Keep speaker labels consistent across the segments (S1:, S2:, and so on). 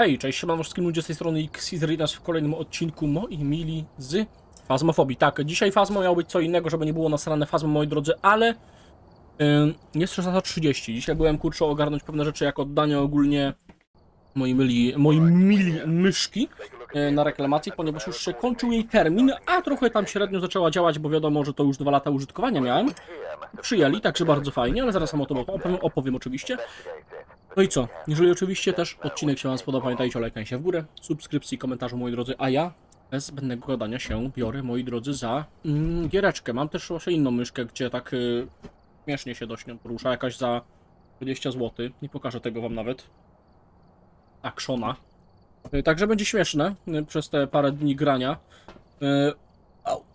S1: Hej, cześć, siemano wszystkim ludzie z tej strony Xizridas w kolejnym odcinku moi mili z Fazmofobii. Tak, dzisiaj Fazmo miało być co innego, żeby nie było nasrane Fazmo, moi drodzy, ale ym, jest 16.30. Dzisiaj byłem, kurczę, ogarnąć pewne rzeczy jak oddanie ogólnie moi mili, moi mili myszki y, na reklamacji, ponieważ już się kończył jej termin, a trochę tam średnio zaczęła działać, bo wiadomo, że to już dwa lata użytkowania miałem. Przyjęli, także bardzo fajnie, ale zaraz sam o tym opowiem, opowiem oczywiście. No i co? Jeżeli oczywiście też odcinek się Wam spodoba, pamiętajcie o lajkaniu się w górę, subskrypcji, komentarzu, moi drodzy, a ja bez zbędnego gadania się biorę, moi drodzy, za mm, giereczkę. Mam też właśnie inną myszkę, gdzie tak y, śmiesznie się dość nią porusza, jakaś za 20 zł. Nie pokażę tego Wam nawet. Actiona. Y, Także będzie śmieszne y, przez te parę dni grania. Y,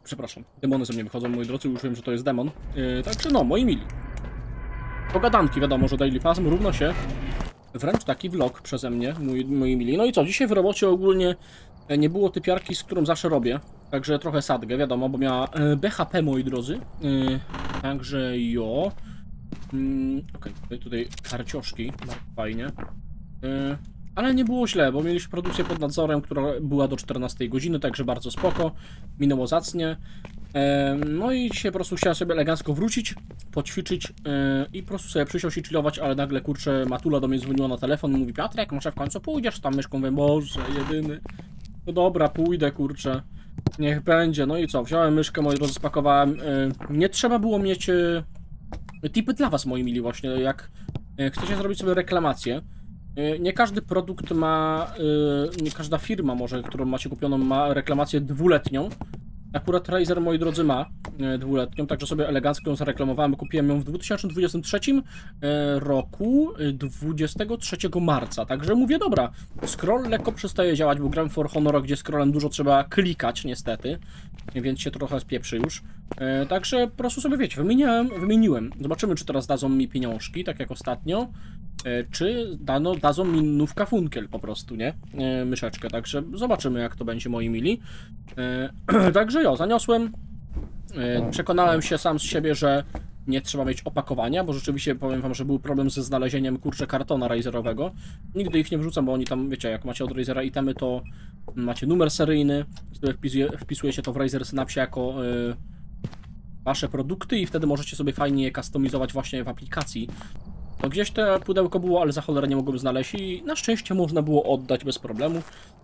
S1: przepraszam, demony ze mnie wychodzą, moi drodzy, już wiem, że to jest demon. Y, Także no, moi mili. Pogadanki, wiadomo, że Daily Phasm równo się wręcz taki vlog przeze mnie, mój, moi mili. No i co, dzisiaj w robocie ogólnie e, nie było typiarki, z którą zawsze robię. Także trochę sadgę, wiadomo, bo miała e, BHP, moi drodzy. E, Także jo. Mm, Okej, tutaj- tutaj karcioszki, fajnie. Ale nie było źle, bo mieliśmy produkcję pod nadzorem, która była do 14 godziny, także bardzo spoko. Minęło zacnie. No i dzisiaj po prostu chciałem sobie elegancko wrócić, poćwiczyć i po prostu sobie przysiąść i chillować, ale nagle kurczę Matula do mnie dzwoniła na telefon i mówi Piotrek, może w końcu pójdziesz tą myszką? Mówię, Boże, jedyny. No dobra, pójdę kurczę. Niech będzie. No i co, wziąłem myszkę, moi drodzy, spakowałem. Nie trzeba było mieć e, tipy dla was, moi mili, właśnie, jak e, chcecie zrobić sobie reklamację. e, Nie każdy produkt ma, nie każda firma może, którą macie kupioną ma reklamację dwuletnią. Akurat Razer, moi drodzy, ma e, dwuletnią, także sobie elegancko ją zareklamowałem. Kupiłem ją w 2023 e, roku, e, 23 marca. Także mówię, dobra, scroll lekko przestaje działać, bo gram For Honor, gdzie scrollem dużo trzeba klikać, niestety, więc się trochę spieprzy już. E, Także po prostu sobie wiecie, wymieniłem, wymieniłem. Zobaczymy, czy teraz dadzą mi pieniążki, tak jak ostatnio, e, czy dano, dadzą mi nówka funkiel po prostu, nie? E, Myszeczkę, także zobaczymy, jak to będzie, moi mili. E, Także jo, zaniosłem. E, Przekonałem się sam z siebie, że nie trzeba mieć opakowania, bo rzeczywiście powiem wam, że był problem ze znalezieniem kurczę kartona Razerowego. Nigdy ich nie wrzucam, bo oni tam, wiecie, jak macie od Razera itemy, to macie numer seryjny, sobie wpisuje, wpisujecie to w Razer Synapse jako e, wasze produkty i wtedy możecie sobie fajnie je customizować właśnie w aplikacji. No gdzieś to pudełko było, ale za cholerę nie mogłem znaleźć i na szczęście można było oddać bez problemu.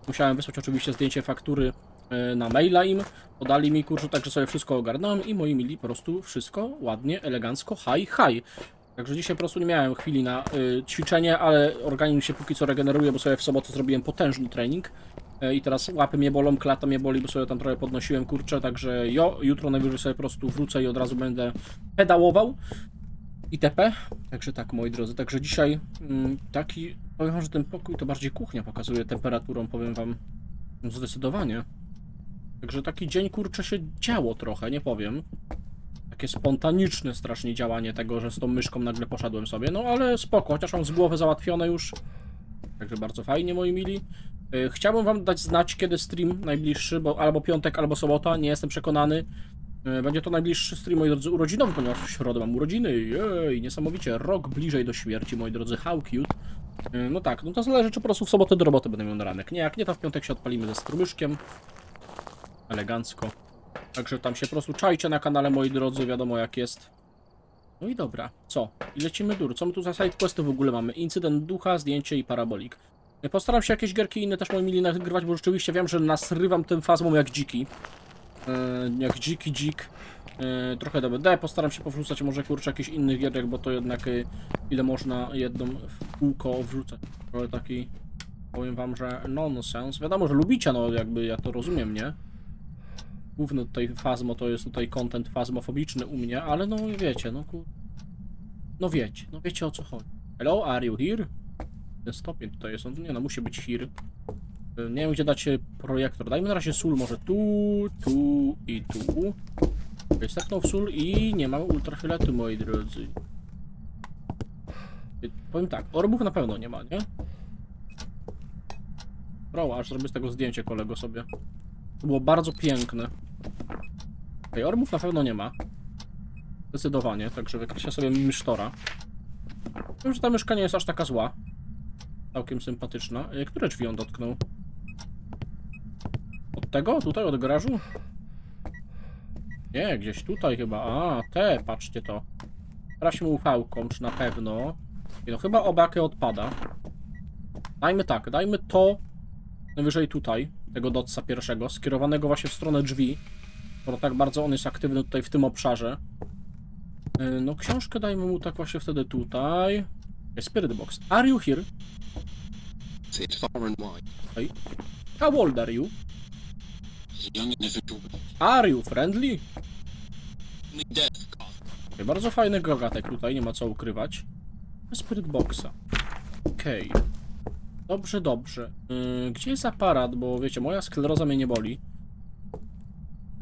S1: Musiałem wysłać oczywiście zdjęcie faktury e, na maila im, podali mi kurczę, także sobie wszystko ogarnąłem i moi mili po prostu wszystko ładnie, elegancko, high, high. Także dzisiaj po prostu nie miałem chwili na y, ćwiczenie, ale organizm się póki co regeneruje, bo sobie w sobotę zrobiłem potężny trening. E, I teraz łapy mnie bolą, klata mnie boli, bo sobie tam trochę podnosiłem kurczę, także jo, jutro najwyżej sobie po prostu wrócę i od razu będę pedałował. ITP. Także tak, moi drodzy. Także dzisiaj mm, taki, powiem że ten pokój to bardziej kuchnia pokazuje temperaturą, powiem wam zdecydowanie. Także taki dzień kurczę się działo trochę, nie powiem. Takie spontaniczne strasznie działanie tego, że z tą myszką nagle poszedłem sobie. No ale spoko, chociaż mam z głowy załatwione już. Także bardzo fajnie, moi mili. Yy, Chciałbym wam dać znać, kiedy stream najbliższy, bo albo piątek, albo sobota, nie jestem przekonany. E, Będzie to najbliższy stream, moi drodzy, urodzinowy, ponieważ w środę mam urodziny. Jej, niesamowicie. Rok bliżej do śmierci, moi drodzy. How cute. E, No tak, no to zależy, czy po prostu w sobotę do roboty będę miał na ranek. Nie, jak nie, to w piątek się odpalimy ze strumyszkiem. Elegancko. Także tam się po prostu czajcie na kanale, moi drodzy, wiadomo jak jest. No i dobra, co? I lecimy dur. Co my tu za sidequesty w ogóle mamy? Incydent ducha, zdjęcie i parabolik. E, Postaram się jakieś gierki inne też moi mili nagrywać, bo rzeczywiście wiem, że nasrywam tym fazmą jak dziki. E, jak dziki dzik. E, trochę DBD, postaram się powrzucać może kurczę jakichś innych gierek, bo to jednak e, ile można jedną w kółko wrzucać. Trochę taki, powiem wam, że nonsens. Wiadomo, że lubicie, no jakby ja to rozumiem, nie? Główny tutaj fazmo to jest tutaj content fazmofobiczny u mnie, ale no wiecie, no ku... No wiecie, no wiecie o co chodzi. Hello, are you here? Ten stopień tutaj jest, on nie no, musi być here. Nie wiem, gdzie dać y, projektor. Dajmy na razie sól może tu, tu i tu. Wystarknął sól i nie mamy ultrafioletu, moi drodzy. Y, Powiem tak, orbów na pewno nie ma, nie? Bro, aż zrobię z tego zdjęcie kolego sobie. To było bardzo piękne. Okej, orbów na pewno nie ma. Zdecydowanie, także wykreślę sobie mysztora. Wiem, że ta myszka nie jest aż taka zła. Całkiem sympatyczna. E, Które drzwi on dotknął? Od tego? Tutaj, od garażu? Nie, gdzieś tutaj chyba. A, te, patrzcie to. Sprawdźmy ufałką, czy na pewno. Nie, No chyba obakę odpada. Dajmy tak, dajmy to najwyżej tutaj, tego dotsa pierwszego, skierowanego właśnie w stronę drzwi. Bo tak bardzo on jest aktywny tutaj w tym obszarze. Yy, No książkę dajmy mu tak właśnie wtedy tutaj. Spirit Box. Are you here?
S2: It's far and wide.
S1: How old are you? Are you friendly? Okay, bardzo fajny gagatek tutaj, nie ma co ukrywać. Spirit Boxa. Okej. Dobrze, dobrze. Yy, gdzie jest aparat? Bo wiecie, moja skleroza mnie nie boli.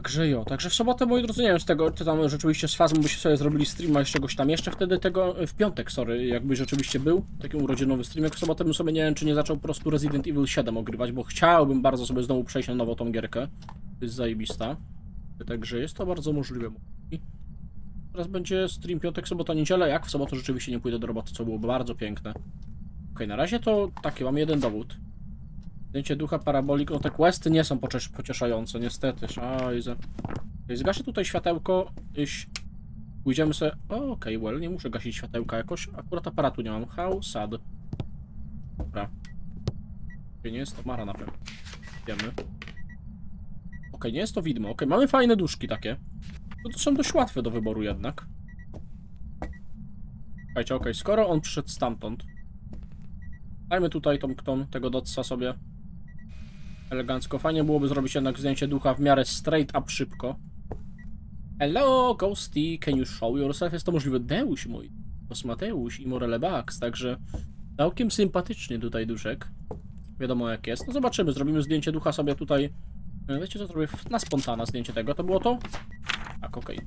S1: Także jo, także w sobotę, moi drodzy, nie wiem z tego, czy tam rzeczywiście z fazmą byście sobie zrobili streama z czegoś tam jeszcze wtedy tego, w piątek, sorry, jakby rzeczywiście był taki urodzinowy stream, jak w sobotę bym sobie nie wiem, czy nie zaczął po prostu Resident Evil 7 ogrywać, bo chciałbym bardzo sobie znowu przejść na nowo tą gierkę. To jest zajebista. Także jest to bardzo możliwe. Teraz będzie stream piątek, sobota, niedziela. Jak w sobotę rzeczywiście nie pójdę do roboty, co byłoby bardzo piękne. Okej, na razie to takie, mam jeden dowód. Zdjęcie ducha, parabolik, no te questy nie są pociesz- pocieszające, niestety. Szajze. Zgaszę tutaj światełko. Iś. Pójdziemy sobie. O, Okej, well, nie muszę gasić światełka jakoś. Akurat aparatu nie mam. How sad. Dobra. Nie jest to Mara na pewno. Wiemy. Okej, nie jest to widmo. Okej, mamy fajne duszki takie. No to są dość łatwe do wyboru jednak. Słuchajcie, okej, skoro on przyszedł stamtąd, dajmy tutaj tą, tą tego dotsa sobie elegancko. Fajnie byłoby zrobić jednak zdjęcie ducha w miarę straight up szybko. Hello, Ghosty, can you show yourself? Jest to możliwe. Deuś mój, Kosmateusz i Morele Bax, także całkiem sympatycznie tutaj duszek. Wiadomo jak jest. No zobaczymy, zrobimy zdjęcie ducha sobie tutaj. E, Wiecie co, zrobię na spontana zdjęcie tego. To było to? Tak, okej.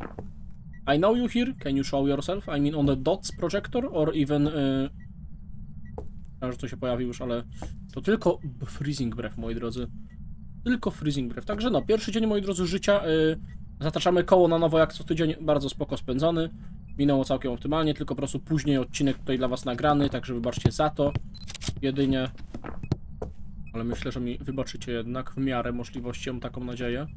S1: I know you here. Can you show yourself? I mean on the dots projector or even... Y... Myślałem, że to się pojawi już, ale to tylko freezing breath, moi drodzy. Tylko freezing breath. Także no, pierwszy dzień, moi drodzy, życia. Y... Zataczamy koło na nowo, jak co tydzień. Bardzo spoko spędzony. Minęło całkiem optymalnie, tylko po prostu później odcinek tutaj dla was nagrany, także wybaczcie za to. Jedynie. Ale myślę, że mi wybaczycie jednak w miarę możliwości, mam taką nadzieję.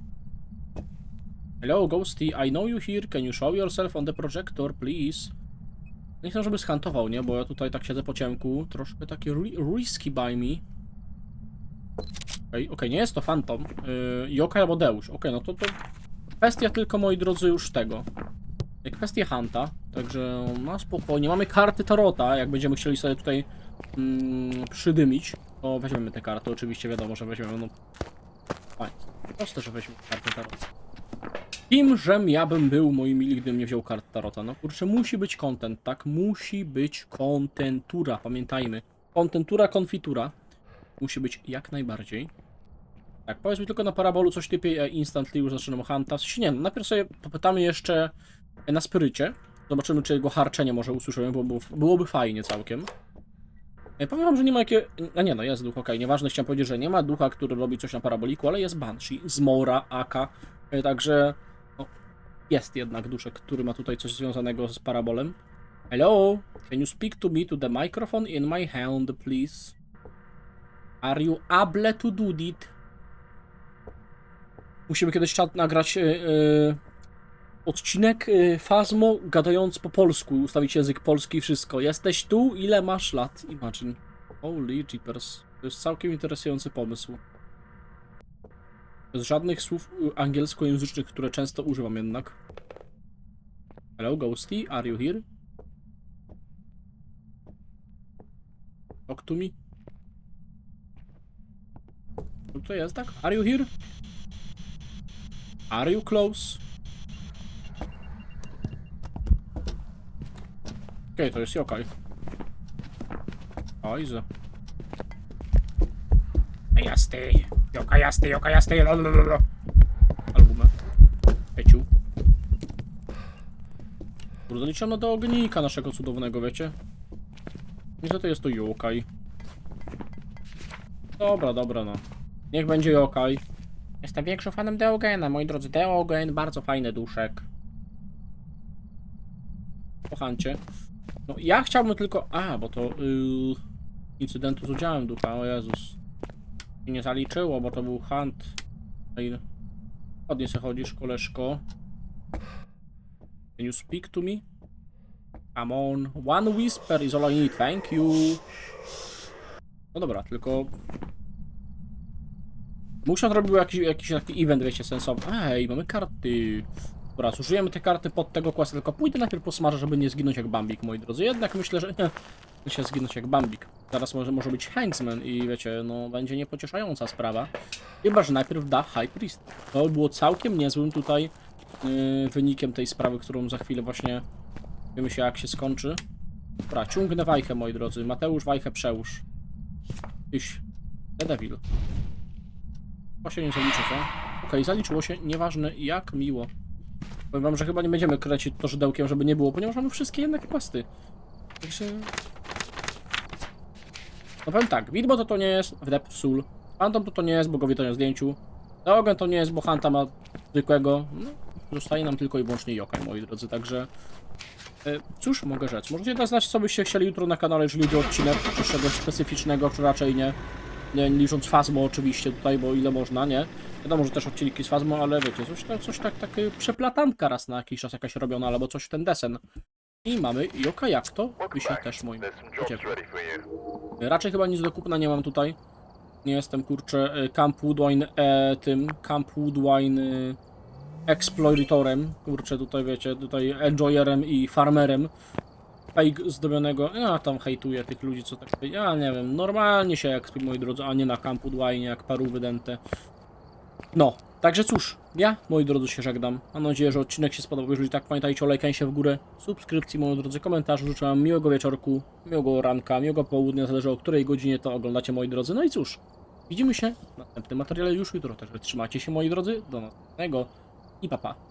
S1: Hello, Ghosty, I know you here. Can you show yourself on the projector, please? Nie chcę, żeby skantował, nie? Bo ja tutaj tak siedzę po ciemku. Troszkę takie ri- risky by me. Okej, okej, nie jest to Phantom. Yy, Yokai albo Deusz. Okej, no to to kwestia tylko, moi drodzy, już tego. Kwestia Hanta. Także, no spokojnie. Mamy karty Tarota. Jak będziemy chcieli sobie tutaj mm, przydymić, to weźmiemy te karty. Oczywiście wiadomo, że weźmiemy, no... Fajnie. Proste, że weźmiemy karty Tarota. Kim, żem ja bym był, moi mili, gdybym nie wziął kart Tarota? No kurczę, musi być content, tak? Musi być kontentura, pamiętajmy. Kontentura, konfitura. Musi być jak najbardziej. Tak, powiedz mi tylko na parabolu coś lepiej, a instantly już zaczynam sensie Nie, no, najpierw sobie popytamy jeszcze na spirycie. Zobaczymy, czy jego harczenie może usłyszymy, bo było- byłoby fajnie całkiem. E, Powiem wam, że nie ma jakie... A nie, no jest duch, okej, nieważne, chciałem powiedzieć, że nie ma ducha, który robi coś na paraboliku, ale jest Banshee, Zmora, Aka, e, także... Jest jednak duszek, który ma tutaj coś związanego z parabolem. Hello, can you speak to me to the microphone in my hand, please? Are you able to do it? Musimy kiedyś nagrać yy, odcinek yy, Fazmo gadając po polsku, ustawić język polski i wszystko. Jesteś tu? Ile masz lat? Imagine. Holy jeepers. To jest całkiem interesujący pomysł. Bez żadnych słów y, angielskojęzycznych, które często używam jednak. Hello, Ghosty, are you here? Talk to me. Co to jest, tak? Are you here? Are you close? Okej, to jest Yokai. Ojze. Jasty, Yokai jasty, Yokai jasty, lalalala. Albumę. Peciu. Kurde, liczymy do ognika naszego cudownego, wiecie? Niestety jest to Yokai. Dobra, dobra, no. Niech będzie Yokai. Jestem większym fanem Deogena, moi drodzy. Deogen, bardzo fajny duszek. Kochancie. No ja chciałbym tylko... A, bo to... Yy... incydentu z udziałem ducha, o Jezus. Nie zaliczyło, bo to był hunt. Ładnie se chodzisz, koleżko. Can you speak to me? Come on. One whisper is all I need, thank you. No dobra, tylko... Muszę zrobił jakiś, jakiś taki event, wiecie, sensowny. Ej, mamy karty. Dobra, zużyjemy te karty pod tego questa, tylko pójdę najpierw po smarze, żeby nie zginąć jak Bambik, moi drodzy. Jednak myślę, że nie. Myślę, zginąć jak Bambik. Zaraz może, może być Hanksman i wiecie, no będzie niepocieszająca sprawa. Chyba, że najpierw da High Priest. To było całkiem niezłym tutaj yy, wynikiem tej sprawy, którą za chwilę właśnie wiemy się jak się skończy. Dobra, ciągnę wajchę, moi drodzy. Mateusz, wajchę przełóż. Iś. The Devil. To się nie zaliczy, co? Okej, zaliczyło się, nieważne jak miło. Powiem wam, że chyba nie będziemy kręcić to żydełkiem, żeby nie było, ponieważ mamy wszystkie jednak questy. Także... No powiem tak, Widmo to to nie jest, Wdep Soul. Phantom to to nie jest, bo go widać na zdjęciu. Zaogen to nie jest, bo Hanta ma zwykłego. No, zostaje nam tylko i wyłącznie Yokai, moi drodzy, także... E, Cóż mogę rzec? Możecie dać znać, co byście chcieli jutro na kanale, jeżeli o odcinek, czy czegoś specyficznego, czy raczej nie. Nie licząc Fazmo oczywiście tutaj, bo ile można, nie? Wiadomo, że też odcinki z Fazmo, ale wiecie, coś, coś tak, takie przeplatanka raz na jakiś czas jakaś robiona, albo coś w ten desen. I mamy Yoka jak to? Wisi też moim. Raczej chyba nic do kupna nie mam tutaj. Nie jestem kurczę e, Camp Woodwine e, tym Camp Woodwine e, Exploratorem. Kurczę tutaj wiecie, tutaj enjoyerem i farmerem. Fake zdrobionego. Ja tam hejtuję tych ludzi, co tak. Ja nie wiem, normalnie się jak moi drodzy, a nie na Camp Woodwine jak paru wydęte. No, także cóż, ja moi drodzy się żegnam. Mam nadzieję, że odcinek się spodobał. Jeżeli tak, pamiętajcie o lajkanie się w górę, subskrypcji, moi drodzy, komentarzu. Życzę wam miłego wieczorku, miłego ranka, miłego południa, zależy o której godzinie to oglądacie, moi drodzy. No i cóż, widzimy się w następnym materiale już jutro, także trzymajcie się, moi drodzy, do następnego i papa. Pa.